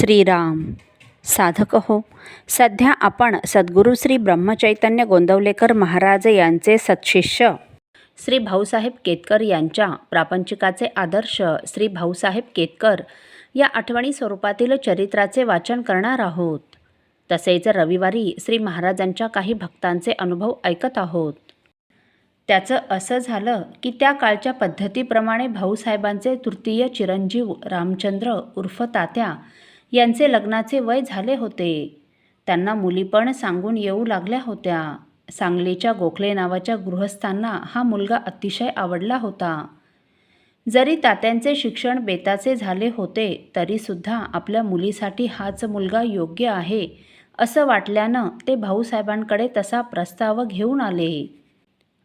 श्रीराम. साधक हो. सध्या आपण सद्गुरू श्री ब्रह्मचैतन्य गोंदवलेकर महाराज यांचे सत्शिष्य. श्री भाऊसाहेब केतकर यांच्या प्रापंचिकाचे आदर्श श्री भाऊसाहेब केतकर या आठवणी स्वरूपातील चरित्राचे वाचन करणार आहोत. तसेच रविवारी श्री महाराजांच्या काही भक्तांचे अनुभव ऐकत आहोत. त्याचं असं झालं की त्या काळच्या पद्धतीप्रमाणे भाऊसाहेबांचे तृतीय चिरंजीव रामचंद्र उर्फ तात्या यांचे लग्नाचे वय झाले होते. त्यांना मुली पण सांगून येऊ लागल्या होत्या. सांगलीच्या गोखले नावाच्या गृहस्थांना हा मुलगा अतिशय आवडला होता. जरी तात्यांचे शिक्षण बेताचे झाले होते तरीसुद्धा आपल्या मुलीसाठी हाच मुलगा योग्य आहे असं वाटल्यानं ते भाऊसाहेबांकडे तसा प्रस्ताव घेऊन आले.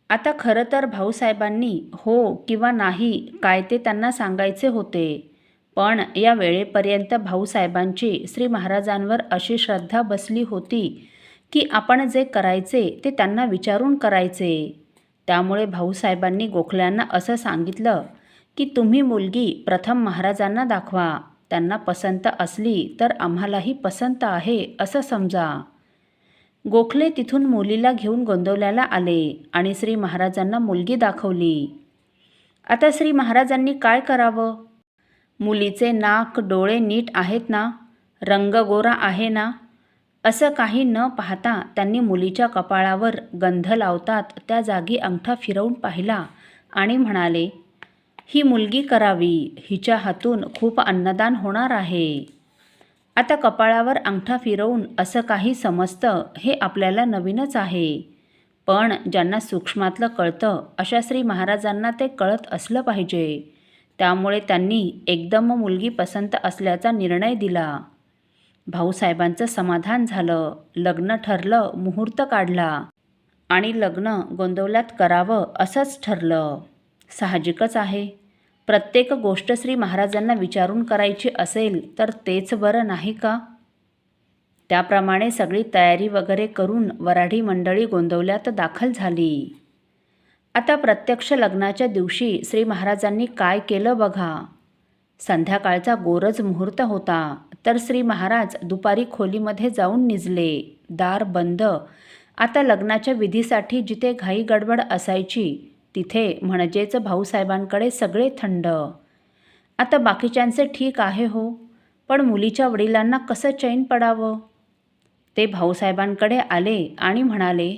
आता खरं तर भाऊसाहेबांनी हो किंवा नाही काय ते त्यांना सांगायचे होते. पण या वेळेपर्यंत भाऊसाहेबांची श्री महाराजांवर अशी श्रद्धा बसली होती की आपण जे करायचे ते त्यांना विचारून करायचे. त्यामुळे भाऊसाहेबांनी गोखल्यांना असं सांगितलं की तुम्ही मुलगी प्रथम महाराजांना दाखवा. त्यांना पसंत असली तर आम्हालाही पसंत आहे असं समजा. गोखले तिथून मुलीला घेऊन गोंदवल्याला आले आणि श्री महाराजांना मुलगी दाखवली. आता श्री महाराजांनी काय करावं? मुलीचे नाक डोळे नीट आहेत ना? रंग गोरा आहे ना? असं काही न पाहता त्यांनी मुलीच्या कपाळावर गंध लावतात त्या जागी अंगठा फिरवून पाहिला आणि म्हणाले ही मुलगी करावी हिच्या हातून खूप अन्नदान होणार आहे. आता कपाळावर अंगठा फिरवून असं काही समजतं हे आपल्याला नवीनच आहे. पण ज्यांना सूक्ष्मातलं कळतं अशा श्री महाराजांना ते कळत असलं पाहिजे. त्यामुळे त्यांनी एकदम मुलगी पसंत असल्याचा निर्णय दिला. भाऊसाहेबांचं समाधान झालं. लग्न ठरलं मुहूर्त काढला आणि लग्न गोंदवल्यात करावं असंच ठरलं. साहजिकच आहे. प्रत्येक गोष्ट श्री महाराजांना विचारून करायची असेल तर तेच बरं नाही का? त्याप्रमाणे सगळी तयारी वगैरे करून वराढी मंडळी गोंदवल्यात दाखल झाली. आता प्रत्यक्ष लग्नाच्या दिवशी श्री महाराजांनी काय केलं बघा? संध्याकाळचा गोरज मुहूर्त होता तर श्री महाराज दुपारी खोलीमध्ये जाऊन निजले दार बंद. आता लग्नाच्या विधीसाठी जिथे घाई गडबड असायची तिथे म्हणजेच भाऊसाहेबांकडे सगळे थंड. आता बाकीच्यांचे ठीक आहे हो पण मुलीच्या वडिलांना कसं चैन पडावं? ते भाऊसाहेबांकडे आले आणि म्हणाले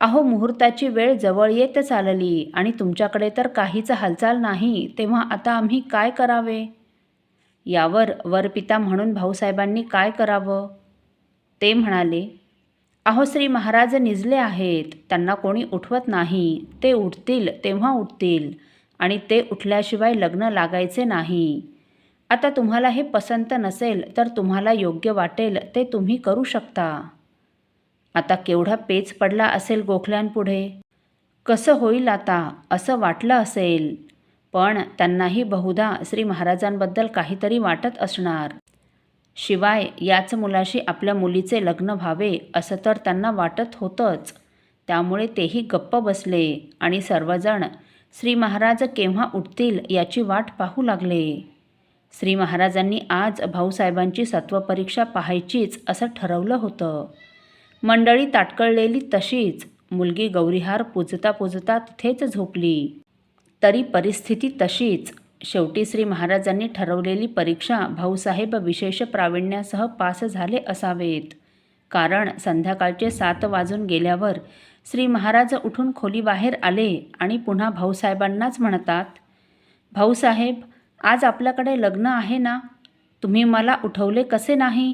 अहो मुहूर्ताची वेळ जवळ येत चालली आणि तुमच्याकडे तर काहीच हालचाल नाही तेव्हा आता आम्ही काय करावे? यावर वरपिता म्हणून भाऊसाहेबांनी काय करावं? ते म्हणाले अहो श्री महाराज निजले आहेत त्यांना कोणी उठवत नाही ते उठतील तेव्हा उठतील आणि ते उठल्याशिवाय लग्न लागायचे नाही. आता तुम्हाला हे पसंत नसेल तर तुम्हाला योग्य वाटेल ते तुम्ही करू शकता. आता केवढा पेच पडला असेल गोखल्यांपुढे? कसं होईल आता? असं वाटलं असेल. पण त्यांनाही बहुधा श्री महाराजांबद्दल काहीतरी वाटत असणार. शिवाय याच मुलाशी आपल्या मुलीचे लग्न व्हावे असं तर त्यांना वाटत होतंच. त्यामुळे तेही गप्प बसले आणि सर्वजण श्री महाराज केव्हा उठतील याची वाट पाहू लागले. श्री महाराजांनी आज भाऊसाहेबांची सत्वपरीक्षा पाहायचीच असं ठरवलं होतं. मंडळी ताटकळलेली तशीच. मुलगी गौरीहार पूजता पूजता तिथेच झोपली. तरी परिस्थिती तशीच. शेवटी श्री महाराजांनी ठरवलेली परीक्षा भाऊसाहेब विशेष प्रावीण्यासह पास झाले असावेत. कारण संध्याकाळचे सात वाजून गेल्यावर श्री महाराज उठून खोलीबाहेर आले आणि पुन्हा भाऊसाहेबांनाच म्हणतात भाऊसाहेब आज आपल्याकडे लग्न आहे ना? तुम्ही मला उठवले कसे नाही?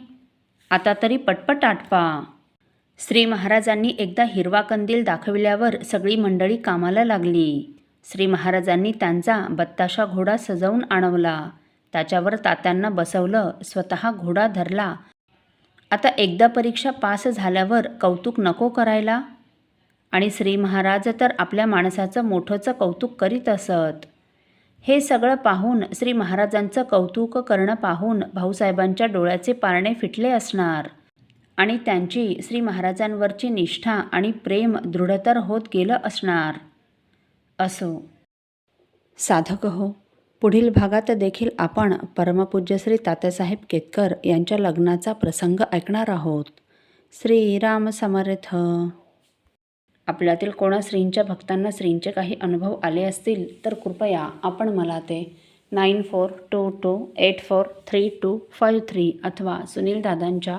आता तरी पटपट आटपा. श्री महाराजांनी एकदा हिरवा कंदील दाखविल्यावर सगळी मंडळी कामाला लागली. श्री महाराजांनी त्यांचा बत्ताशा घोडा सजवून आणवला. त्याच्यावर तात्यांना बसवलं स्वतः घोडा धरला. आता एकदा परीक्षा पास झाल्यावर कौतुक नको करायला? आणि श्री महाराज तर आपल्या माणसाचं मोठंचं कौतुक करीत असत. हे सगळं पाहून श्री महाराजांचं कौतुक करणं पाहून भाऊसाहेबांच्या डोळ्याचे पारणे फिटले असणार. आणि त्यांची श्री महाराजांवरची निष्ठा आणि प्रेम दृढतर होत गेलं असणार. असो. साधक हो पुढील भागात देखील आपण परमपूज्य श्री तात्यासाहेब केतकर यांच्या लग्नाचा प्रसंग ऐकणार आहोत. श्रीराम समर्थ. आपल्यातील कोणा श्रींच्या भक्तांना श्रींचे काही अनुभव आले असतील तर कृपया आपण मला ते nine four two two eight four three two five three अथवा सुनील दादांच्या